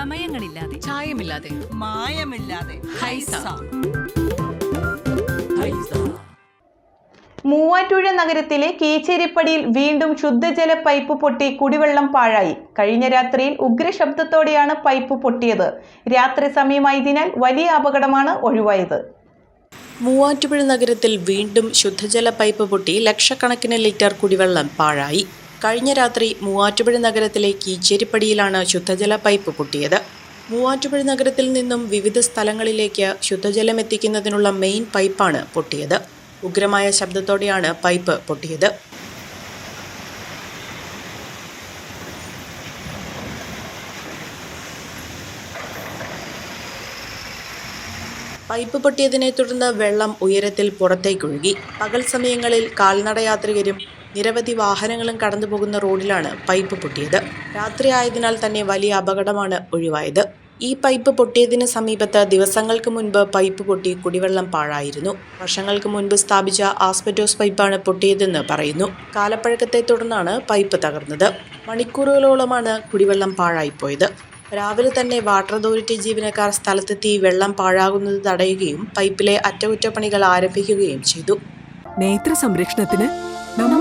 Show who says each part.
Speaker 1: ചമയങ്ങളില്ലാതെ
Speaker 2: ചായമില്ലാതെ.
Speaker 3: മായമില്ലാതെ.
Speaker 2: ഹൈസ.
Speaker 4: മൂവാറ്റുപുഴ നഗരത്തിലെ കീച്ചേരിപ്പടിയിൽ വീണ്ടും ശുദ്ധജല പൈപ്പ് പൊട്ടി കുടിവെള്ളം പാഴായി. കഴിഞ്ഞ രാത്രിയിൽ ഉഗ്രശബ്ദത്തോടെയാണ് പൈപ്പ് പൊട്ടിയത്. രാത്രി സമയമായതിനാൽ വലിയ അപകടമാണ് ഒഴിവായത്.
Speaker 5: മൂവാറ്റുപുഴ നഗരത്തിൽ വീണ്ടും ശുദ്ധജല പൈപ്പ് പൊട്ടി ലക്ഷക്കണക്കിന് ലിറ്റർ കുടിവെള്ളം പാഴായി. കഴിഞ്ഞ രാത്രി മൂവാറ്റുപുഴ നഗരത്തിലെ കീച്ചേരിപ്പടിയിലാണ് ശുദ്ധജല പൈപ്പ് പൊട്ടിയത്. മൂവാറ്റുപുഴ നഗരത്തിൽ നിന്നും വിവിധ സ്ഥലങ്ങളിലേക്ക് ശുദ്ധജലം എത്തിക്കുന്നതിനുള്ള മെയിൻ പൈപ്പാണ് പൊട്ടിയത്. ഉഗ്രമായ ശബ്ദത്തോടെയാണ് പൈപ്പ് പൊട്ടിയത്. പൈപ്പ് പൊട്ടിയതിനെ തുടർന്ന് വെള്ളം ഉയരത്തിൽ പുറത്തേക്കൊഴുകി. പകൽ സമയങ്ങളിൽ കാൽനടയാത്രികരും നിരവധി വാഹനങ്ങളും കടന്നുപോകുന്ന റോഡിലാണ് പൈപ്പ് പൊട്ടിയത്. രാത്രി ആയതിനാൽ തന്നെ വലിയ അപകടമാണ് ഒഴിവായത്. ഈ പൈപ്പ് പൊട്ടിയതിന് സമീപത്ത് ദിവസങ്ങൾക്ക് മുൻപ് പൈപ്പ് പൊട്ടി കുടിവെള്ളം പാഴായിരുന്നു. വർഷങ്ങൾക്ക് മുൻപ് സ്ഥാപിച്ച ആസ്പെറ്റോസ് പൈപ്പാണ് പൊട്ടിയതെന്ന് പറയുന്നു. കാലപ്പഴക്കത്തെ തുടർന്നാണ് പൈപ്പ് തകർന്നത്. മണിക്കൂറുകളോളമാണ് കുടിവെള്ളം പാഴായിപ്പോയത്. രാവിലെ തന്നെ വാട്ടർ അതോറിറ്റി ജീവനക്കാർ സ്ഥലത്തെത്തി വെള്ളം പാഴാകുന്നത് തടയുകയും പൈപ്പിലെ അറ്റകുറ്റപ്പണികൾ ആരംഭിക്കുകയും ചെയ്തു.
Speaker 6: നേത്ര സംരക്ഷണത്തിന്